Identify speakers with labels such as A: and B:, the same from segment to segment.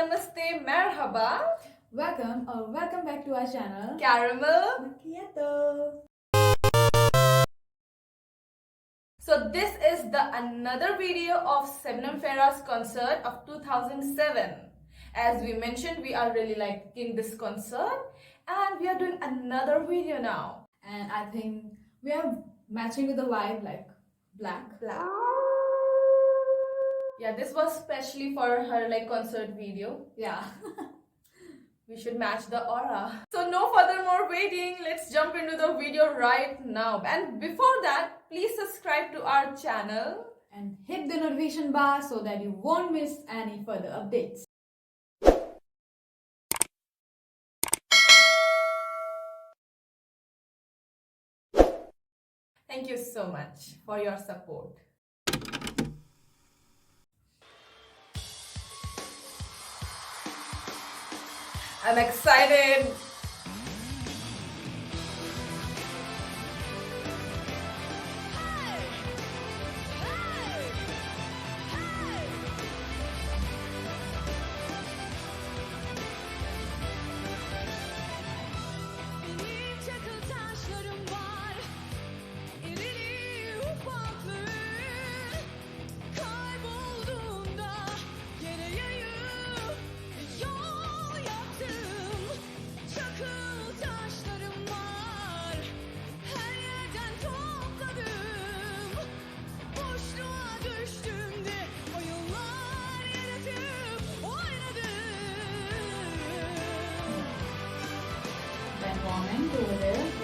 A: namaste, merhaba,
B: Welcome or welcome back to our channel.
A: caramel.
B: Macchiato.
A: So this is the another video of Sebnam Farah's concert of 2007. As we mentioned, we are really liking this concert and we are doing another video now.
B: And I think we are matching with the vibe like black.
A: Black. Yeah, this was specially for her like concert video.
B: Yeah.
A: We should match the aura. So no further more waiting. Let's jump into the video right now. And before that, please subscribe to our channel.
B: and hit the notification bar so that you won't miss any further updates.
A: Thank you so much for your support. I'm excited.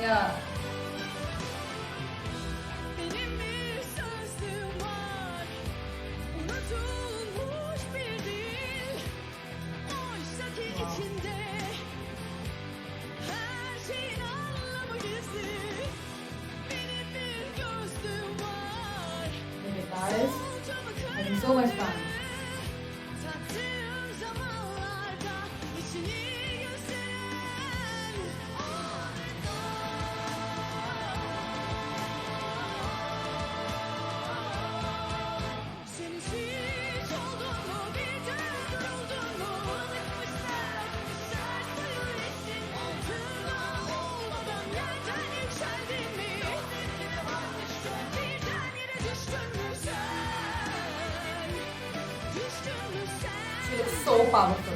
B: The guitarist
C: Solcamı
B: having so much fun.
C: Sen
A: She looks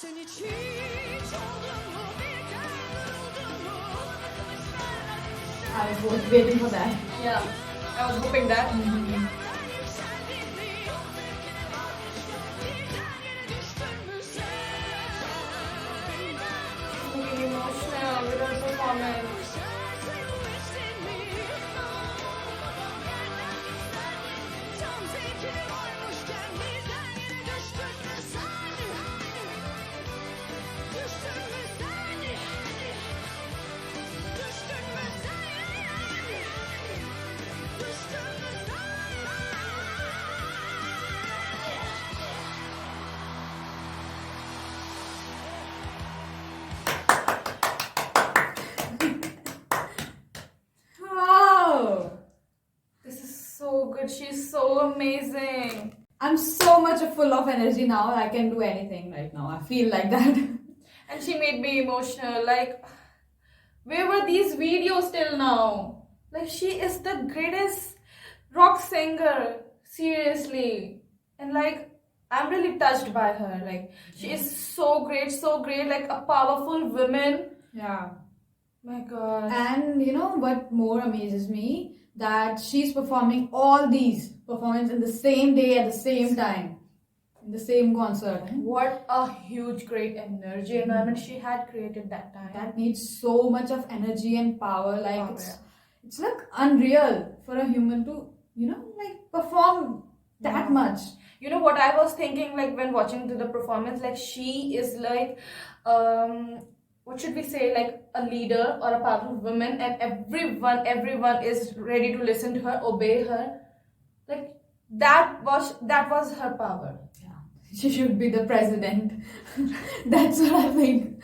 C: Sen hiç hiç oldun mu birden duruldun mu Akmışlar akmışlar
B: I was waiting for that.
A: Yeah. I was hoping that.
C: yerden yükseldin mi Zevkine bakmıştın birden She's so amazing.
B: I'm so much full of energy now. I can do anything right now. I feel like that.
C: And she made me emotional. Like, where were these videos till now? Like, she is the greatest rock singer. Seriously. And like, I'm really touched by her. Like, she is so great, so great. Like, a powerful woman.
B: yeah.
C: My god.
B: And you know what more amazes me? That she's performing all these performances in the same day at the same time. In the same concert.
C: What a huge, great energy environment she had created that time.
B: That needs so much of energy and power. Like
C: Power,
B: it's it's like unreal for a human to, you know, like perform that
C: Yeah.
B: much.
C: you know what I was thinking like when watching to the performance, like she is like um what should we say like a leader or a powerful woman and everyone everyone is ready to listen to her, obey her. Like that was that was her power.
B: Yeah. She should be the president. That's what I think.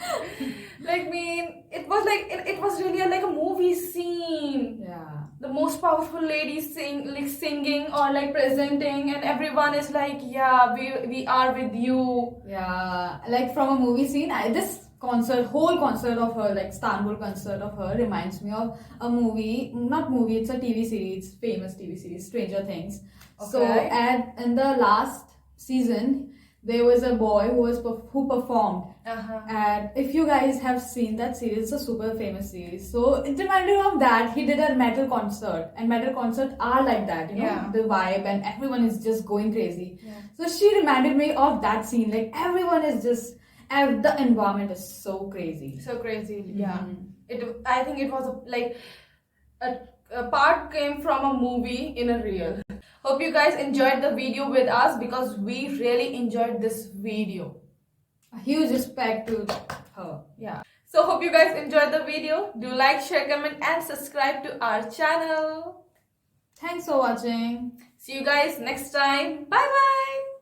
C: Like mean it was like it, it was really a, like a movie scene.
B: Yeah.
C: the most powerful lady sing like singing or like presenting and everyone is like yeah we we are with you
B: Yeah, like from a movie scene, I, this concert, whole concert of her, like Istanbul concert of her, reminds me of a movie. Not movie, it's a TV series, famous TV series, Stranger Things.
C: okay.
B: So at in the last season, there was a boy who was who performed.
C: uh-huh.
B: And if you guys have seen that series, it's a super famous series. So it reminded me of that. He did a metal concert, and metal concerts are like that, you know,
C: Yeah.
B: the vibe, and everyone is just going crazy.
C: Yeah.
B: So she reminded me of that scene. Like everyone is just, and the environment is so crazy.
C: so crazy yeah
B: Mhm.
C: it i think it was a, like a, a part came from a movie in a real hope you guys enjoyed the video with us because we really enjoyed this video.
B: A huge respect to her.
C: yeah. So hope you guys enjoyed the video. Do like share comment and subscribe to our channel.
B: Thanks for watching.
C: see you guys next time. Bye bye